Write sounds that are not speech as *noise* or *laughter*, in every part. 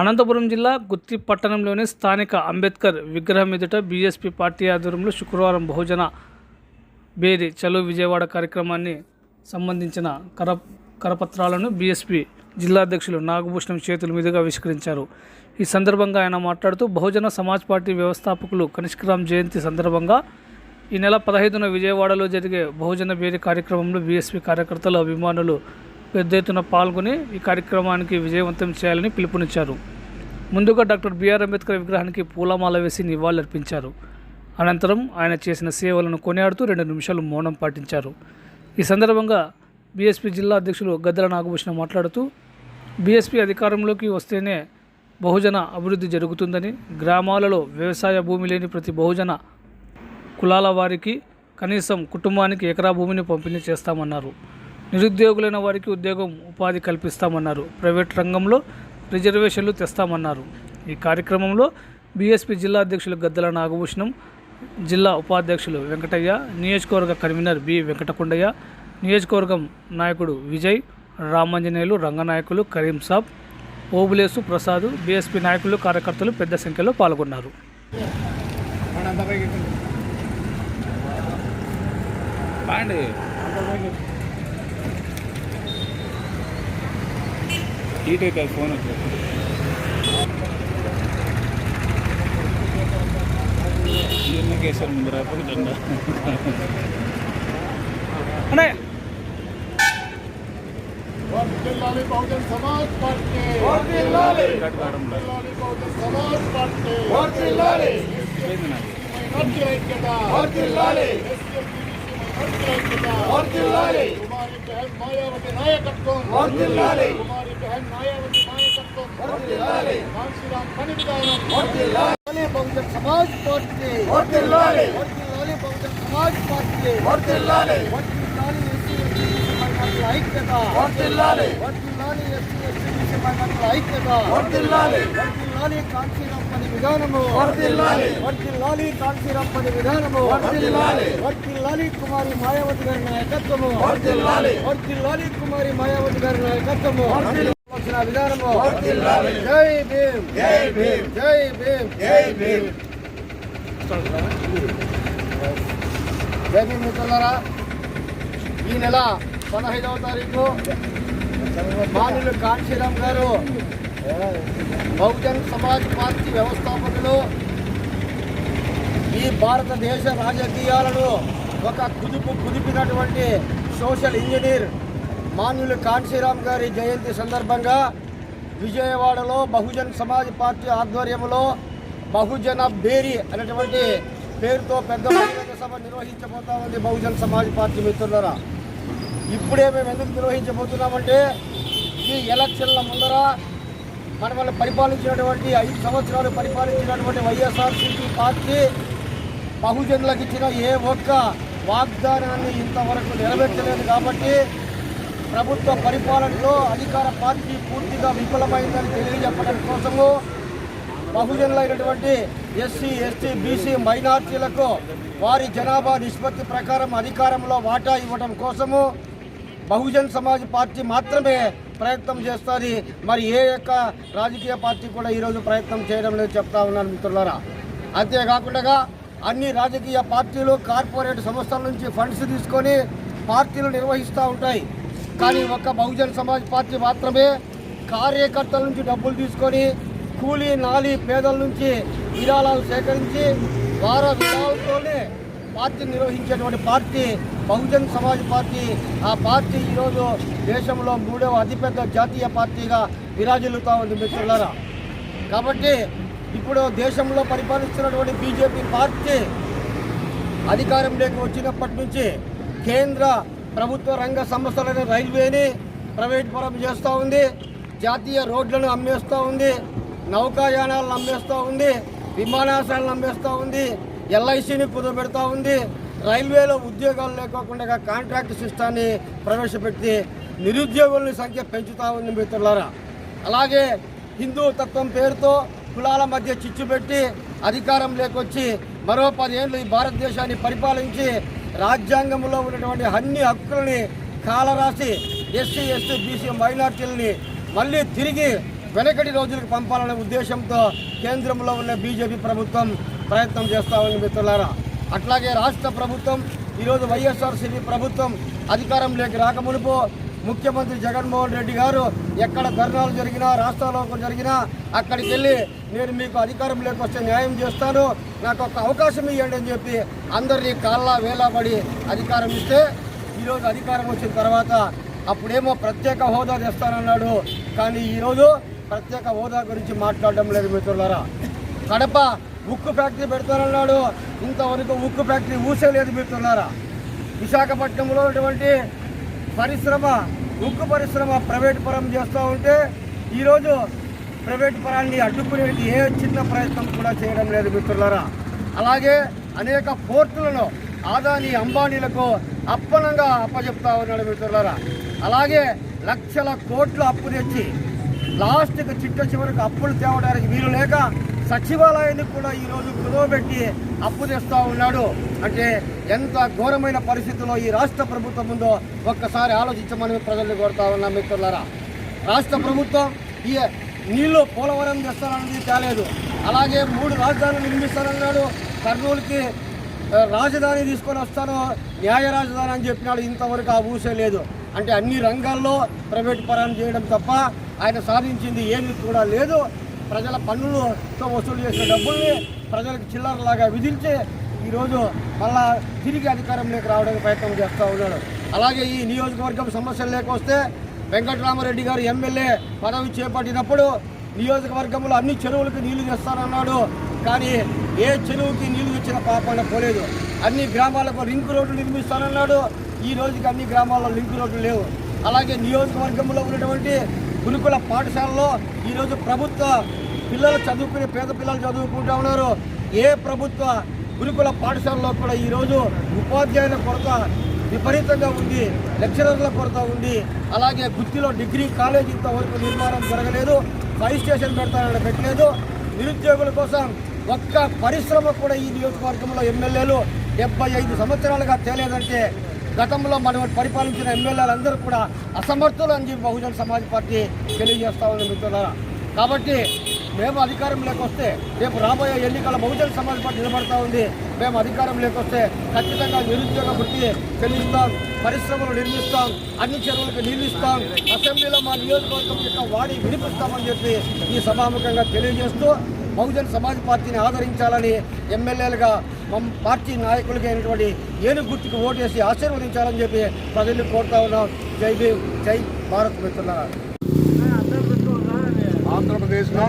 అనంతపురం జిల్లా గుత్తి పట్టణంలోని స్థానిక అంబేద్కర్ విగ్రహం ఎదుట బీఎస్పీ పార్టీ ఆధ్వర్యంలో శుక్రవారం బహుజన బేరి చలో విజయవాడ కార్యక్రమాన్ని సంబంధించిన కర కరపత్రాలను బీఎస్పీ జిల్లా అధ్యక్షులు నాగభూషణం చేతుల మీదుగా ఆవిష్కరించారు. ఈ సందర్భంగా ఆయన మాట్లాడుతూ బహుజన సమాజ్ పార్టీ వ్యవస్థాపకులు కనిష్కరామ్ జయంతి సందర్భంగా ఈ నెల పదహైదున విజయవాడలో జరిగే బహుజన బేరి కార్యక్రమంలో బీఎస్పీ కార్యకర్తలు అభిమానులు పెద్ద ఎత్తున పాల్గొని ఈ కార్యక్రమానికి విజయవంతం చేయాలని పిలుపునిచ్చారు. ముందుగా డాక్టర్ బిఆర్ అంబేద్కర్ విగ్రహానికి పూలమాల వేసి నివాళులర్పించారు. అనంతరం ఆయన చేసిన సేవలను కొనియాడుతూ రెండు నిమిషాలు మౌనం పాటించారు. ఈ సందర్భంగా బీఎస్పీ జిల్లా అధ్యక్షులు గద్దెల నాగభూషణ మాట్లాడుతూ బీఎస్పీ అధికారంలోకి వస్తేనే బహుజన అభివృద్ధి జరుగుతుందని గ్రామాలలో వ్యవసాయ భూమి లేని ప్రతి బహుజన కులాల వారికి కనీసం కుటుంబానికి ఎకరా భూమిని పంపిణీ చేస్తామన్నారు. నిరుద్యోగులైన వారికి ఉద్యోగం ఉపాధి కల్పిస్తామన్నారు. ప్రైవేట్ రంగంలో రిజర్వేషన్లు తెస్తామన్నారు. ఈ కార్యక్రమంలో బీఎస్పీ జిల్లా అధ్యక్షులు గద్దెల నాగభూషణం జిల్లా ఉపాధ్యక్షులు వెంకటయ్య నియోజకవర్గ కన్వీనర్ బి వెంకటకొండయ్య నియోజకవర్గం నాయకుడు విజయ్ రామాంజనేయులు రంగనాయకులు కరీం సాబ్ ఓబులేసు ప్రసాద్ బీఎస్పీ నాయకులు కార్యకర్తలు పెద్ద సంఖ్యలో పాల్గొన్నారు. బాగుంది. హీట్ అవుతుంది ఫోన్ వచ్చి కేసారు ముందు రాకపోతే జెండా అనే వర్ధిల్లాలి బహుజన్ సమాజ్ పార్టీ రికార్డు కావడం లేదు. వర్ధిల్లాలి బహుజన్ సమాజ్ పార్టీ అయిపోయింది నాకు. మైనార్టీ ఐక్యత వర్ధిల్లాలి. మైనార్టీ ఐక్యత వర్ధిల్లాలి. కుమారి బహన్ మాయావతి నాయకత్వం వర్ధిల్లాలి. కుమారి బహన్ మాయావతి నాయకత్వం వర్ధిల్లాలి. కాంశీరామ్ పని విధానం వర్ధిల్లాలి. బహుజన్ సమాజ్ పార్టీ పని విధానము వర్ధిల్లాలి. వర్ధిల్లాలి కాంశీరామ్ పని విధానము వర్ధిల్లాలి. వర్ధిల్లాలి కుమారి మాయావతి గారి నాయకత్వము వర్ధిల్లాలి. వర్ధిల్లాలి కుమారి మాయావతి గారి నాయకత్వము విధానము వర్ధిల్లాలి. జై భీమ్ జై భీమ్. జై భీమ్ జై భీమ్. జై భీమ్ మిత్రులారా ఈ నెల పదహైదవ తారీఖు మానులు కాంశీరామ్ గారు బహుజన్ సమాజ్ పార్టీ వ్యవస్థాపకులు ఈ భారతదేశ రాజకీయాలను ఒక కుదుపు కుదిపినటువంటి సోషల్ ఇంజనీర్ మాన్యులు కాంశీరామ్ గారి జయంతి సందర్భంగా విజయవాడలో బహుజన్ సమాజ్ పార్టీ ఆధ్వర్యంలో బహుజన బేరి అనేటువంటి పేరుతో పెద్ద బహిరంగ సభ నిర్వహించబోతా ఉంది బహుజన్ సమాజ్ పార్టీ మిత్రులరా. ఇప్పుడే మేము ఎందుకు నిర్వహించబోతున్నామంటే ఈ ఎలక్షన్ల ముందర మనల్ని పరిపాలించినటువంటి ఐదు సంవత్సరాలు పరిపాలించినటువంటి వైఎస్ఆర్సీపీ పార్టీ బహుజనులకు ఇచ్చిన ఏ ఒక్క వాగ్దానాన్ని ఇంతవరకు నెరవేర్చలేదు కాబట్టి ప్రభుత్వ పరిపాలనలో అధికార పార్టీ పూర్తిగా విఫలమైందని తెలియజెప్పడం కోసము బహుజనులైనటువంటి ఎస్సీ ఎస్టీ బీసీ మైనార్టీలకు వారి జనాభా నిష్పత్తి ప్రకారం అధికారంలో వాటా ఇవ్వడం కోసము బహుజన్ సమాజ్ పార్టీ మాత్రమే ప్రయత్నం చేస్తుంది. మరి ఏ యొక్క రాజకీయ పార్టీ కూడా ఈరోజు ప్రయత్నం చేయడం లేదు చెప్తా ఉన్నాను మిత్రులారా. అంతేకాకుండా అన్ని రాజకీయ పార్టీలు కార్పొరేట్ సంస్థల నుంచి ఫండ్స్ తీసుకొని పార్టీలు నిర్వహిస్తూ ఉంటాయి. కానీ ఒక్క బహుజన్ సమాజ్ పార్టీ మాత్రమే కార్యకర్తల నుంచి డబ్బులు తీసుకొని కూలీ నాలి పేదల నుంచి విరాళాలు సేకరించి వార విరాళాలతోనే పార్టీ నిర్వహించేటువంటి పార్టీ బహుజన్ సమాజ్ పార్టీ. ఆ పార్టీ ఈరోజు దేశంలో మూడవ అతిపెద్ద జాతీయ పార్టీగా విరాజిల్లుతా ఉంది మిత్రులారా. కాబట్టి ఇప్పుడు దేశంలో పరిపాలిస్తున్నటువంటి బీజేపీ పార్టీ అధికారంలోకి వచ్చినప్పటి నుంచి కేంద్ర ప్రభుత్వ రంగ సంస్థలైన రైల్వేని ప్రైవేట్ పరం చేస్తూ ఉంది జాతీయ రోడ్లను అమ్మేస్తూ ఉంది నౌకాయానాలు నమ్మేస్తూ ఉంది విమానాశ్రయాలను నమ్మేస్తూ ఉంది ఎల్ఐసిని కుదబెడతా ఉంది. రైల్వేలో ఉద్యోగాలు లేకోకుండా కాంట్రాక్ట్ సిస్టాన్ని ప్రవేశపెట్టి నిరుద్యోగుల సంఖ్య పెంచుతూ ఉంది మిత్రులారా. అలాగే హిందూ తత్వం పేరుతో కులాల మధ్య చిచ్చు పెట్టి అధికారం లేకొచ్చి మరో పదేళ్ళు ఈ భారతదేశాన్ని పరిపాలించి రాజ్యాంగంలో ఉన్నటువంటి అన్ని హక్కులని కాలరాసి ఎస్సీ ఎస్టీ బీసీ మైనార్టీలని మళ్ళీ తిరిగి వెనకటి రోజులకు పంపాలనే ఉద్దేశంతో కేంద్రంలో ఉన్న బీజేపీ ప్రభుత్వం ప్రయత్నం చేస్తా ఉంది మిత్రులారా. అట్లాగే రాష్ట్ర ప్రభుత్వం ఈరోజు వైఎస్ఆర్సీపీ ప్రభుత్వం అధికారంలోకి రాకమునుపు ముఖ్యమంత్రి జగన్మోహన్ రెడ్డి గారు ఎక్కడ ధర్నాలు జరిగినా రాష్ట్రాల్లో జరిగినా అక్కడికి వెళ్ళి నేను మీకు అధికారంలోకి వస్తే న్యాయం చేస్తాను నాకు ఒక అవకాశం ఇవ్వండి అని చెప్పి అందరినీ కాళ్ళ వేలాపడి అధికారం ఇస్తే ఈరోజు అధికారం వచ్చిన తర్వాత అప్పుడేమో ప్రత్యేక హోదా తెస్తానన్నాడు. కానీ ఈరోజు ప్రత్యేక హోదా గురించి మాట్లాడడం లేదు మిత్రులారా. కడప ఉక్కు ఫ్యాక్టరీ పెడతానన్నాడు. ఇంతవరకు ఉక్కు ఫ్యాక్టరీ ఊసే లేదు మిత్రులారా. విశాఖపట్నంలో ఉన్నటువంటి పరిశ్రమ ఉక్కు పరిశ్రమ ప్రైవేట్ పరం చేస్తూ ఉంటే ఈరోజు ప్రైవేట్ పరాన్ని అడ్డుకునేది ఏ చిన్న ప్రయత్నం కూడా చేయడం లేదు మిత్రులారా. అలాగే అనేక పోర్టులను ఆదాని అంబానీలకు అప్పనంగా అప్పచెప్తా ఉన్నాడు మిత్రులారా. అలాగే లక్షల కోట్లు అప్పు తెచ్చి లాస్ట్కి చిట్ట చివరికి అప్పులు తేవడానికి వీలు లేక సచివాలయాన్ని కూడా ఈరోజు కుదవబెట్టి అప్పు తెస్తా ఉన్నాడు. అంటే ఎంత ఘోరమైన పరిస్థితుల్లో ఈ రాష్ట్ర ప్రభుత్వం ఉందో ఒక్కసారి ఆలోచించమని ప్రజల్ని కోరుతా ఉన్నాం మిత్రులారా. రాష్ట్ర ప్రభుత్వం ఈ నీళ్ళు పోలవరం తెస్తానన్నది తేలేదు. అలాగే మూడు రాజధానులు నిర్మిస్తానన్నాడు. కర్నూలుకి రాజధాని తీసుకొని వస్తాను న్యాయ రాజధాని అని చెప్పినాడు. ఇంతవరకు ఆ ఊసే లేదు. అంటే అన్ని రంగాల్లో ప్రైవేట్ పరాన్ని చేయడం తప్ప ఆయన సాధించింది ఏమి కూడా లేదు. ప్రజల పన్నులతో వసూలు చేసిన డబ్బుల్ని ప్రజలకు చిల్లరలాగా విధించి ఈరోజు మళ్ళా తిరిగి అధికారంలోకి రావడానికి ప్రయత్నం చేస్తూ ఉన్నాడు. అలాగే ఈ నియోజకవర్గం సమస్యలు లేకొస్తే వెంకటరామరెడ్డి గారు ఎమ్మెల్యే పదవి చేపట్టినప్పుడు నియోజకవర్గంలో అన్ని చెరువులకు నీళ్ళు తెస్తానన్నాడు. కానీ ఏ చెరువుకి నీళ్ళు తెచ్చిన పాపన పోలేదు. అన్ని గ్రామాలకు లింక్ రోడ్లు నిర్మిస్తానన్నాడు. ఈ రోజుకి అన్ని గ్రామాల్లో లింక్ రోడ్లు లేవు. అలాగే నియోజకవర్గంలో ఉన్నటువంటి గురుకుల పాఠశాలలో ఈరోజు ప్రభుత్వ పిల్లలు చదువుకునే పేద పిల్లలు చదువుకుంటూ ఉన్నారు. ఏ ప్రభుత్వ గురుకుల పాఠశాలలో కూడా ఈరోజు ఉపాధ్యాయుల కొరత విపరీతంగా ఉంది లెక్చరర్ల కొరత ఉంది. అలాగే గుత్తిలో డిగ్రీ కాలేజ్ ఇంతవరకు నిర్మాణం జరగలేదు ఫైర్ స్టేషన్ పెడతానని పెట్టలేదు. నిరుద్యోగుల కోసం ఒక్క పరిశ్రమ కూడా ఈ నియోజకవర్గంలో ఎమ్మెల్యేలు డెబ్బై ఐదు సంవత్సరాలుగా తేలేదంటే గతంలో మనం పరిపాలించిన ఎమ్మెల్యేలందరూ కూడా అసమర్థులు అని చెప్పి బహుజన సమాజ్ పార్టీ తెలియజేస్తా ఉంది మిత్రులారా. కాబట్టి మేము అధికారంలోకి వస్తే రేపు రాబోయే ఎన్నికల బహుజన సమాజ్ పార్టీ నిలబడతా ఉంది. మేము అధికారంలోకి వస్తే ఖచ్చితంగా నిరుద్యోగ వృత్తి చెల్లిస్తాం పరిశ్రమలు నిర్మిస్తాం అన్ని చెరువులకు నీళ్ళు అసెంబ్లీలో మా నియోజకవర్గం యొక్క వాడి వినిపిస్తామని చెప్పి ఈ సభాముఖంగా తెలియజేస్తూ బహుజన్ సమాజ్ పార్టీని ఆదరించాలని ఎమ్మెల్యేలుగా పార్టీ నాయకులకి అయినటువంటి ఏనుగు గుర్తుకు ఓటేసి ఆశీర్వదించాలని చెప్పి ప్రజలు కోరుతా ఉన్నాం. జై భీమ్ జై భారత్ మిత్రులారా. ఆంధ్రప్రదేశ్లో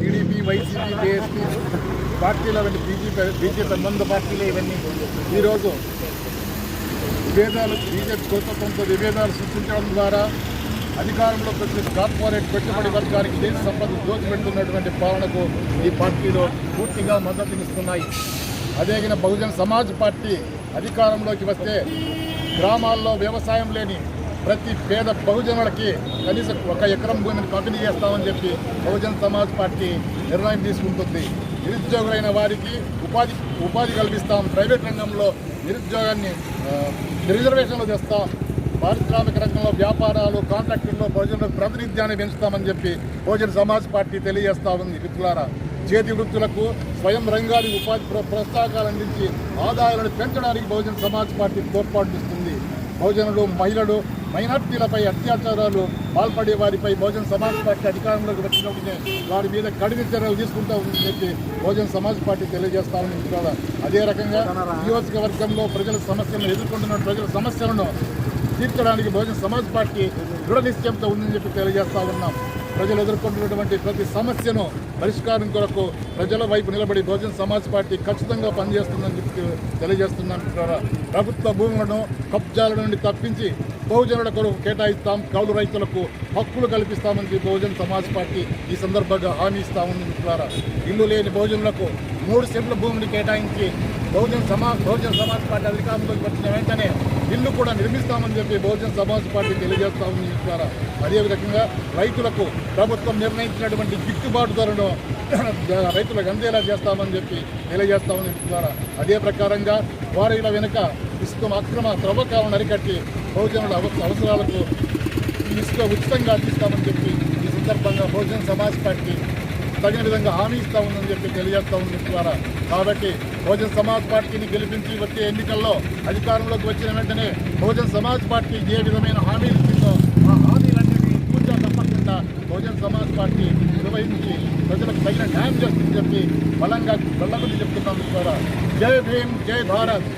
టీడీపీ వైసీపీ బీఎస్పీ పార్టీలు అవన్నీ బీజేపీ బీజేపీ సంబంధ పార్టీలు ఇవన్నీ. ఈరోజు విభేదాలు బీజేపీ కోతత్వంతో విభేదాలు సృష్టించడం ద్వారా అధికారంలోకి వచ్చే కార్పొరేట్ పెట్టుబడి వర్గానికి దేశ సంపద దోచిపెడుతున్నటువంటి పాలనకు ఈ పార్టీలో పూర్తిగా మద్దతునిస్తున్నాయి అదేగిన బహుజన సమాజ్ పార్టీ అధికారంలోకి వస్తే గ్రామాల్లో వ్యవసాయం లేని ప్రతి పేద బహుజనులకి కనీసం ఒక ఎకరం భూమిని పంపిణీ చేస్తామని చెప్పి బహుజన సమాజ్ పార్టీ నిర్ణయం తీసుకుంటుంది. నిరుద్యోగులైన వారికి ఉపాధి ఉపాధి కల్పిస్తాం. ప్రైవేట్ రంగంలో నిరుద్యోగాన్ని రిజర్వేషన్లు తెస్తాం. పారిశ్రామిక రంగంలో వ్యాపారాలు కాంట్రాక్టుల్లో బహుజనులకు ప్రాతినిధ్యాన్ని పెంచుతామని చెప్పి బహుజన సమాజ్ పార్టీ తెలియజేస్తా ఉంది. మిత్రులారా చేతి వృత్తులకు స్వయం రంగానికి ఉపాధి ప్ర- ప్రోత్సాహకాలు అందించి ఆదాయాలను పెంచడానికి బహుజన సమాజ్ పార్టీ తోడ్పాటునిస్తుంది బహుజనులు మహిళలు మైనార్టీలపై అత్యాచారాలు పాల్పడే వారిపై బహుజన సమాజ్ పార్టీ అధికారంలోకి వచ్చినప్పుడే వారి మీద కఠిన చర్యలు తీసుకుంటా ఉందని చెప్పి బహుజన సమాజ్ పార్టీ తెలియజేస్తామని కూడా అదే రకంగా నియోజకవర్గంలో ప్రజల సమస్యలను ఎదుర్కొంటున్న ప్రజల సమస్యలను తీర్చడానికి బహుజన సమాజ్ పార్టీ దృఢ నిశ్చయంతో ఉందని చెప్పి తెలియజేస్తా ఉన్నాం. ప్రజలు ఎదుర్కొంటున్నటువంటి ప్రతి సమస్యను పరిష్కారం కొరకు ప్రజల వైపు నిలబడి బహుజన సమాజ్ పార్టీ ఖచ్చితంగా పనిచేస్తుందని చెప్పి తెలియజేస్తున్నాం ప్రభుత్వ భూములను కబ్జాల నుండి తప్పించి బహుజనుల కొరకు కేటాయిస్తాం కౌలు రైతులకు హక్కులు కల్పిస్తామని చెప్పి బహుజన సమాజ్ పార్టీ ఈ సందర్భంగా హామీ ఇస్తామని మిత్రులారా. ఇల్లు లేని బహుజనులకు మూడు సెంట్ల భూమిని కేటాయించి బహుజన సమాజ్ బహుజన సమాజ్ పార్టీ అధికారంలోకి వచ్చిన వెంటనే ఇల్లు కూడా నిర్మిస్తామని చెప్పి బహుజన సమాజ్ పార్టీ తెలియజేస్తా ఉంది ద్వారా. అదే రకంగా రైతులకు ప్రభుత్వం నిర్ణయించినటువంటి గిట్టుబాటు ధరను *clears throat* రైతులకు అందేలా చేస్తామని చెప్పి తెలియజేస్తా ఉంది ద్వారా. అదే ప్రకారంగా వారిల వెనుక ఇసుక అక్రమ త్రవ్వకాలను అరికట్టి బహుజనుల అవసరాలకు ఇసుక ఉచితంగా అందిస్తామని చెప్పి ఈ సందర్భంగా బహుజన్ సమాజ్ పార్టీ తగిన విధంగా హామీ ఇస్తా ఉందని చెప్పి తెలియజేస్తా ఉంది ద్వారా. కాబట్టి బహుజన్ సమాజ్ పార్టీని గెలిపించి వచ్చే ఎన్నికల్లో అధికారంలోకి వచ్చిన వెంటనే బహుజన్ సమాజ్ పార్టీ ఏ విధమైన హామీలు ఇచ్చిందో ఆ హామీలన్నింటినీ పూజ తప్పకుండా బహుజన్ సమాజ్ పార్టీ నిర్వహించి ప్రజలకు తగిన న్యాయం చేస్తుందని చెప్పి బలంగా బలంగా చెప్తున్నాం ద్వారా. జై భీమ్ జై భారత్.